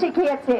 শিখিয়েছে।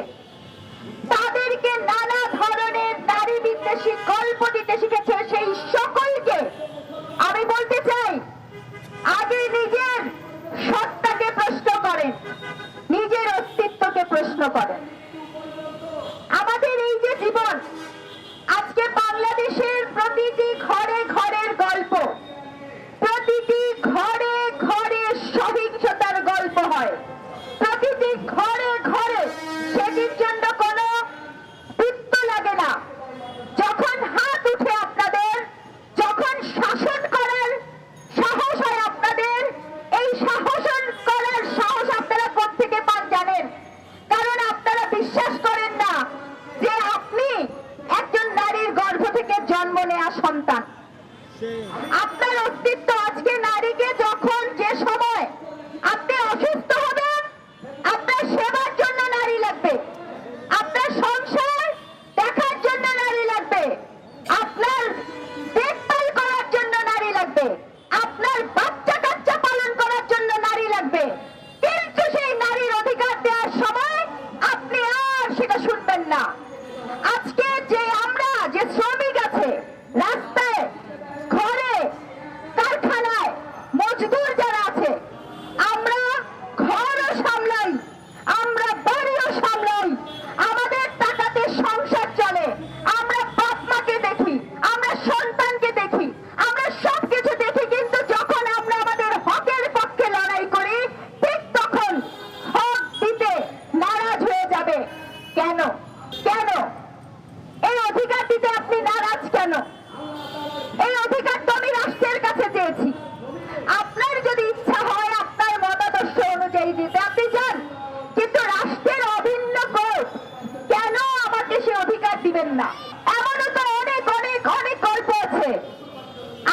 পারবেন না। এমনও তো অনেক অনেক অনেক গল্প আছে।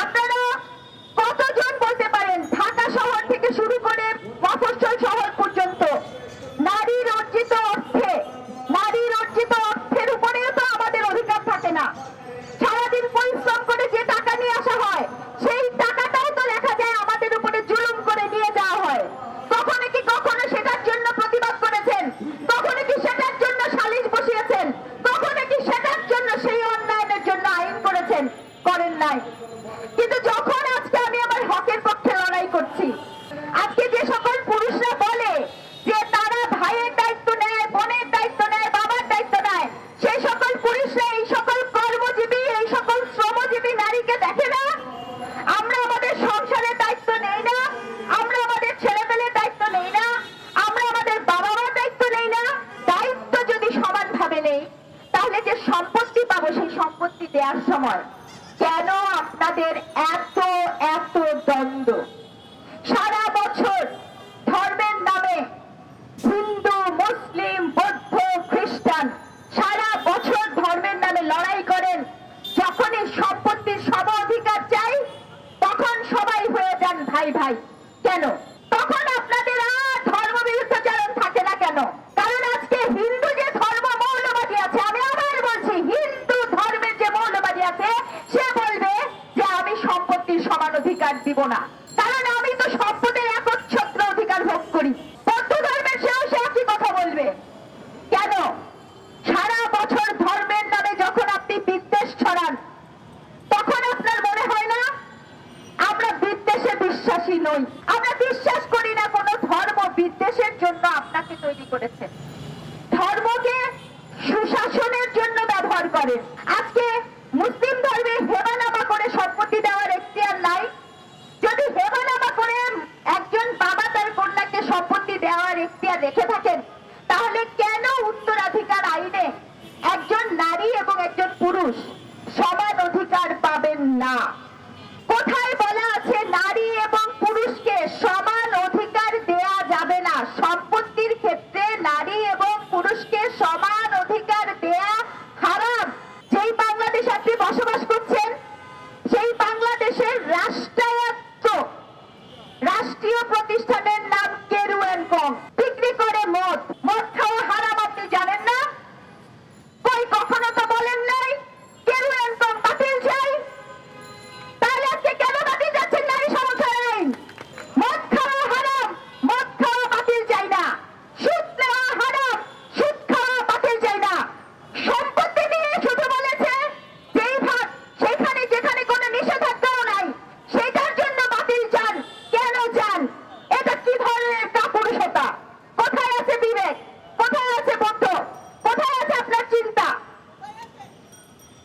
আপনারা কতজন বলতে পারেন, ঢাকা শহর থেকে শুরু যে সম্পত্তি পাবো, সেই সম্পত্তি দেওয়ার সময় কেন আপনাদের এত এত দ্বন্দ্ব? সারা বছর ধর্মের নামে হিন্দু, মুসলিম, বৌদ্ধ, খ্রিস্টান সারা বছর ধর্মের নামে লড়াই করেন। যখনই সম্পত্তির সম অধিকার চাই, তখন সবাই হয়ে যান ভাই ভাই। কেন? দেব না। কারণ আমি তো সম্পদের একচ্ছত্র অধিকার ভোগ করি। ধর্মের সেও সে একই কথা বলবে। কেন? সারা বছর ধর্মের নামে যখন আপনি বিদ্বেষ ছড়ান, তখন আপনার মনে হয় না? আমরা বিদ্বেষে বিশ্বাসী নই। আমরা বিশ্বাস করি না কোনো ধর্ম বিদ্বেষের জন্য আপনাকে তৈরি করেছে। ধর্মকে সুশাসনের জন্য ব্যবহার করেন পুরুষ সমান অধিকার পাবেন না। কোথায় বলা আছে, নারী এবং পুরুষকে সমান অধিকার দেয়া যাবে না। সম্পত্তির ক্ষেত্রে নারী এবং পুরুষকে সমান অধিকার দেয়া হারাম যেই বাংলাদেশ আপনি বসবাস করছেন সেই বাংলাদেশের রাষ্ট্রায়ত্ত রাষ্ট্রীয় প্রতিষ্ঠানের নাম কেরু অ্যান্ড কম বিক্রি করে মদ মদ খাওয়া হারাম আপনি জানেন না কই কখনো তো বলেন নাই কেরু অ্যান্ড কম বাতিল চাই তাহলে আজকে কেন বাতিল যাচ্ছেন নারী সমস্যার আইন মদ খাওয়া হারাম মদ খাওয়া বাতিল চাই না সুদ নেওয়া হারাম সুদ খাওয়া বাতিল চাই না সম্পত্তি নিয়ে শুধু বলেছে যেই ভাগ সেখানে যেখানে কোনো নিষেধাজ্ঞাও নাই সেটার জন্য বাতিল চান কেন চান এটা কি ধরনের কাপুরুষতা কোথায় আছে বিবেক কোথায় আছে বদ্ধ কোথায় আছে আপনার চিন্তা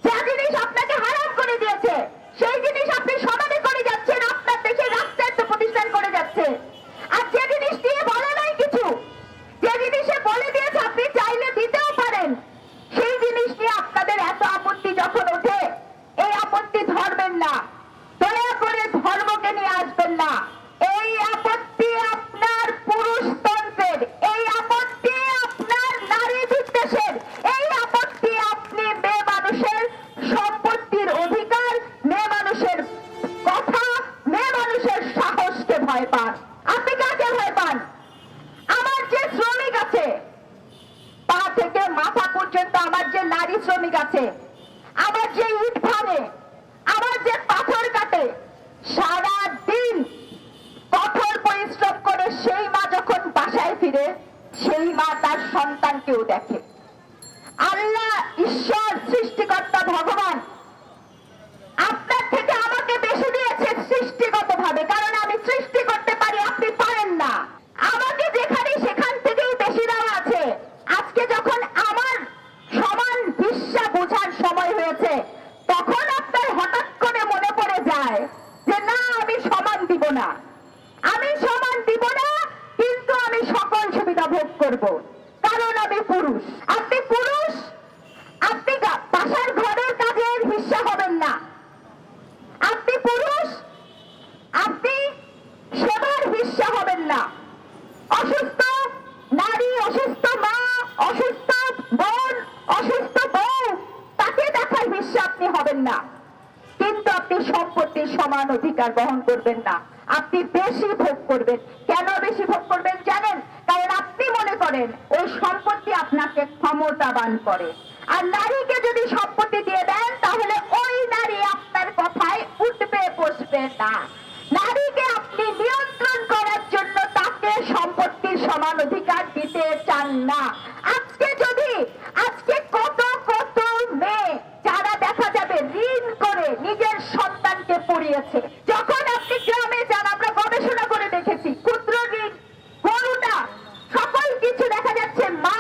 যা জিনিস আপনাকে হারাম করে দিয়েছে সেই জিনিস আপনি সমানে করে যাচ্ছেন আপনার দেশের রাষ্ট্রায়ত্ত প্রতিষ্ঠান করে যাচ্ছে আর যে জিনিস দিয়ে বলে নাই কিছু যে জিনিসে বলে দিয়েছে আপনি চাইলে দিতেও পারেন সেই জিনিস নিয়ে আপনাদের এত আপত্তি যখন ওঠে, এই আপত্তি ধরবেন না। দয়া করে ধর্মকে নিয়ে আসবেন না। এই আপত্তি আপনার পুরুষতন্ত্রের, এই আপত্তি আপনার নারী বিদ্বেষের, এই আপত্তি আপনি মেয়ে মানুষের সম্পত্তির অধিকার, মেয়ে মানুষের কথা, মেয়ে মানুষের সাহসকে ভয় পান। আপনি কাকে ভয় পান? আমার যে শ্রমিক আছে, পা থেকে মাথা পর্যন্ত আমার যে নারী শ্রমিক আছে আমার যে ইট ভাঙে আমার যে পাথর কাটে সারা দিন কঠোর পরিশ্রম করে সেই মা যখন বাসায় ফিরে, সেই মা তার সন্তানকেও দেখে। আল্লাহ, ঈশ্বর, সৃষ্টিকর্তা, ভগবান, আপনার থেকে আমাকে বেশি দিয়েছে সৃষ্টিগত ভাবে কারণ আমি সৃষ্টি করতে পারি, আপনি পারেন না। আমাকে যেখানে সেখান থেকেই বেশি দেওয়া আছে। আজকে যখন আমার সমান বিশ্বা বোঝার সময় হয়েছে তখন আপনার হঠাৎ করে মনে পড়ে যায় যে না আমি সমান দিব না আমি সমান দিব না কিন্তু আমি সকল সুবিধা ভোগ করব কারণ আমি পুরুষ আপনি পুরুষ আপনি গা- বাসার ঘরের কাজের হিস্সা হবেন না আপনি পুরুষ আপনি সেবার হিস্সা হবেন না অসুস্থ নারী অসুস্থ মা অসুস্থ বোন অসুস্থ বউ তাকে দেখার আপনি হবেন না। কিন্তু আপনি সম্পত্তির সমান অধিকার বহন করবেন না। আপনি বেশি ভোগ করবেন। কেন বেশি ভোগ করবেন জানেন? কারণ আপনি মনে করেন, ওই সম্পত্তি আপনাকে ক্ষমতাবান করে। আর নারীকে যদি সম্পত্তি দিয়ে দেন, তাহলে ওই নারী আপনার কথায় উঠবে, বসবে না। নারীকে আপনি নিয়ন্ত্রণ করার জন্য তাকে সম্পত্তির সমান অধিকার দিতে চান না। আজকে যদি সন্তানকে পড়িয়েছে যখন আপনি গ্রামে যান আমরা গবেষণা করে দেখেছি ক্ষুদ্র ঋণ গরুটা সকল কিছু দেখা যাচ্ছে মা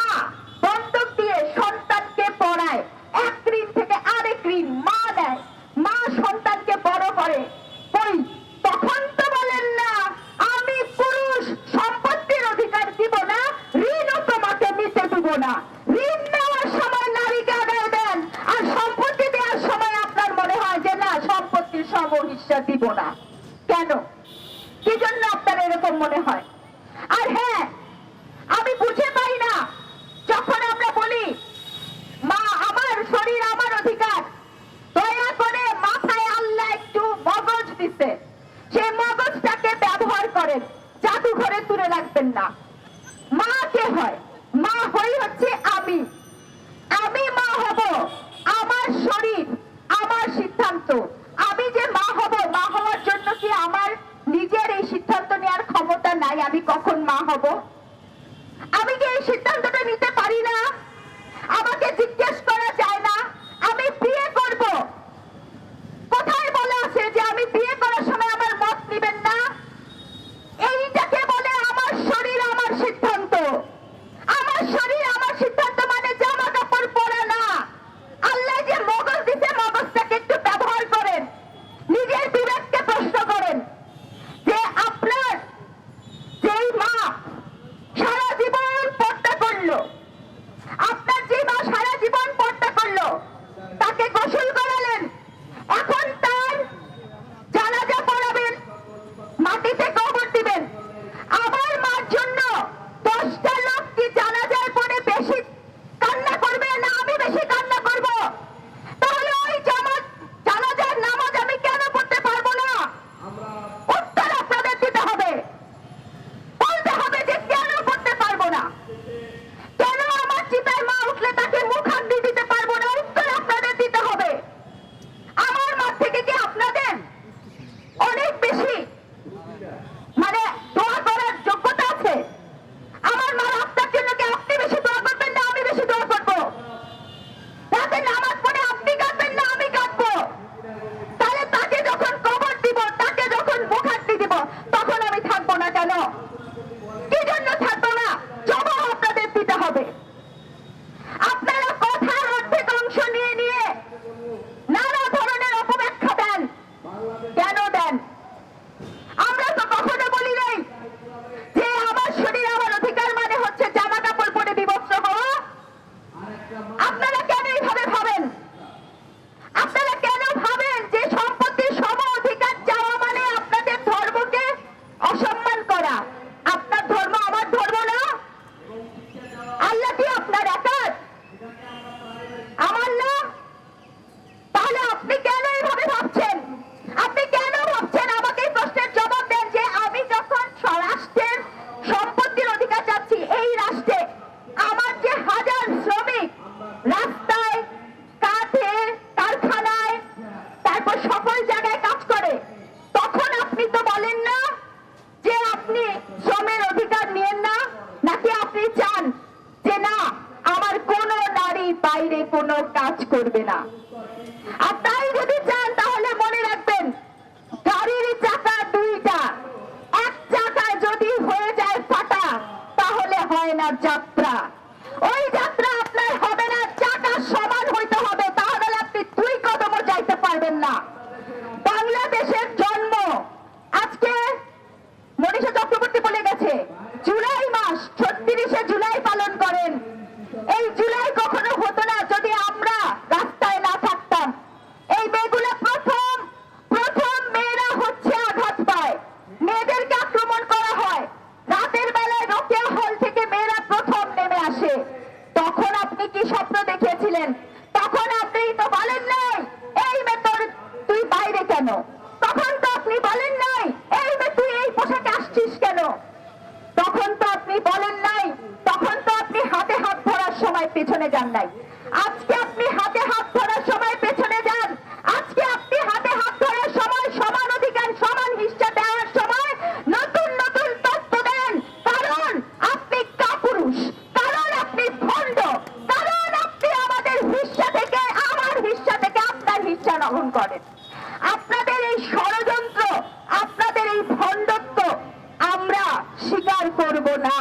বন্ধক দিয়ে সন্তানকে পড়ায় এক ঋণ থেকে আরেক ঋণ মা দেয় মা সন্তানকে বড় করে কই তখন তো বলেন না আমি পুরুষ সম্পত্তির অধিকার দিব না ঋণও তোমাকে নিতে দিব না ঋণ নেওয়ার সময় নারীকে আদায় দেন আর সম্পত্তি দেওয়ার সময় আপনার মনে হয় যে না সম্পত্তির দিব না। কেন? কি জন্য আপনার এরকম মনে হয়? আর হ্যাঁ আমি বুঝে পাই না, যখন আমরা বলি, মা, আমার শরীর আমার অধিকার। দয়া করে মাথায় আল্লাহ একটু মগজ দিছে সেই মগজটাকে ব্যবহার করেন, জাদুঘরে তুলে রাখবেন না। মা কে হয়? মা হই হচ্ছে আমি। আমি মা হব। আমার শরীর, আমার সিদ্ধান্ত আমি যে মা হব মা হওয়ার জন্য কি আমার নিজের এই সিদ্ধান্ত নেওয়ার ক্ষমতা নাই? আমি কখন মা হব? আমি কি এই সিদ্ধান্তটা নিতে পারি না, আমাকে জিজ্ঞেস করা যায় না। আমি বিয়ে করব। কোথায় বলা আছে যে আমি বিয়ে করার পেছনে যান নাই। আজকে আপনি হাতে হাত ধরার সময় পেছনে যান। আজকে আপনি হাতে হাত ধরার সময় সমান অধিকার, সমান হিস্সা দেওয়ার সময় নতুন নতুন তত্ত্ব দেন। কারণ আপনি কাপুরুষ, কারণ আপনি কারণ আপনি আমাদের হিস্সা থেকে, আমার হিস্সা থেকে আপনার হিস্সা গ্রহণ করেন। আপনাদের এই ষড়যন্ত্র, আপনাদের এই ভণ্ডত্ব আমরা স্বীকার করব না।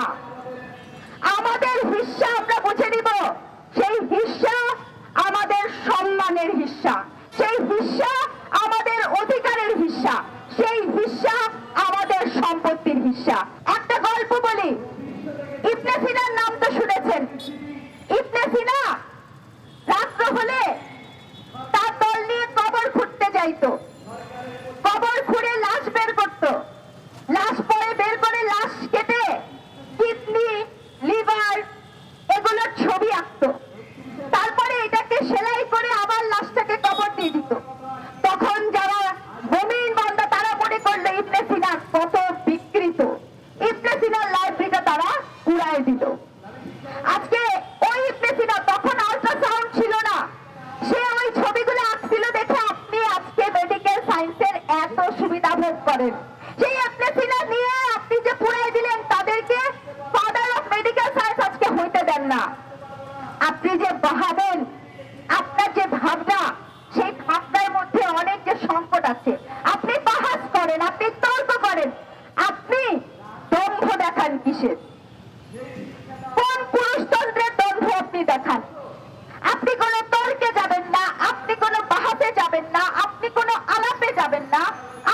আমাদের হিস্সা আমরা বুঝে নিব। সেই হিস্সা আমাদের সম্মানের হিস্সা। সেই হিস্সা আমাদের অধিকারের হিস্সা। সেই হিস্সা আমাদের সম্পত্তির হিস্সা। একটা গল্প বলি। ইবনে সিনার নাম তো শুনেছেন। ইবনে সিনা রাত্র হলে তার দল নিয়ে কবর খুঁড়তে যাইতো কবর খুঁড়ে লাশ বের করত লাশ পরে বের করে লাশ কেটে কিডনি লিভার এগুলোর ছবি আঁকতো তারপরে এটাকে সেলাই করে আবার লাশটাকে কবর দিয়ে দিত তখন যারা মমিন বান্দা তারা মনে করল ইবনে সিনা কত বিকৃত ইবনে সিনার লাইব্রেরিটা তারা উড়ায় দিল আজকে ওই ইবনে সিনা তখন আল্ট্রাসাউন্ড ছিল না সে ওই ছবিগুলো আঁকছিল দেখে আপনি আজকে মেডিকেল সায়েন্সের এত সুবিধা ভোগ করেন সেই ইবনে সিনা নিয়ে আপনি যে পুড়াই দিলেন তাদেরকে ফাদার অফ মেডিকেল সায়েন্স আজকে হইতে দেন না আপনি যে বাহাবেন আপনার যে ভাবনা সেই ভাবনার মধ্যে অনেক যে সংকট আছে আপনি বাহাস করেন আপনি তর্ক করেন আপনি দম্ভ দেখান কিসের কোন পুরুষতন্ত্রের দ্বন্দ্ব আপনি দেখান আপনি কোনো তর্কে যাবেন না আপনি কোনো বাহাতে যাবেন না আপনি কোনো আলাপে যাবেন না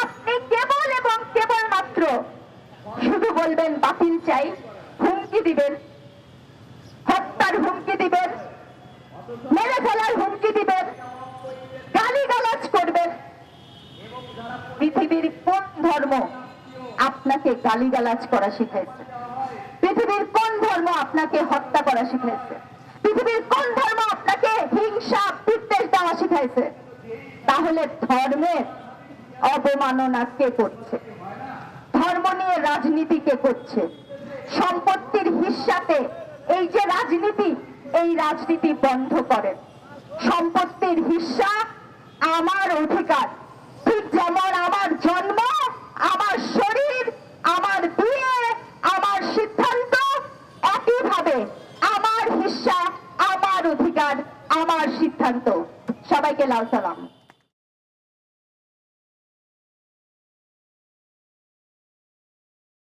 আপনি কেবল এবং কেবল মাত্র শুধু বলবেন, বাতিল চাই। হুমকি দিবেন। হত্যার হুমকি দিবেন। মেরে ফেলার হুমকি দিবেন। গালিগালাজ করবেন। পৃথিবীর কোন ধর্ম আপনাকে গালিগালাজ করা শিখাইছে পৃথিবীর কোন ধর্ম আপনাকে হত্যা করা শিখাইছে পৃথিবীর কোন ধর্ম আপনাকে হিংসা, বিদ্বেষ দেওয়া শিখাইছে? তাহলে ধর্মের অবমাননা কে করছে? ধর্ম নিয়ে রাজনীতি কে করছে। সম্পত্তির হিস্সাতে এই যে রাজনীতি, এই রাজনীতি বন্ধ করেন সম্পত্তির হিস্সা আমার অধিকার। ঠিক যেমন আমার জন্ম, আমার শরীর, আমার বিয়ে, আমার সিদ্ধান্ত, একইভাবে আমার হিস্সা আমার অধিকার, আমার সিদ্ধান্ত। সবাইকে লাল সালাম।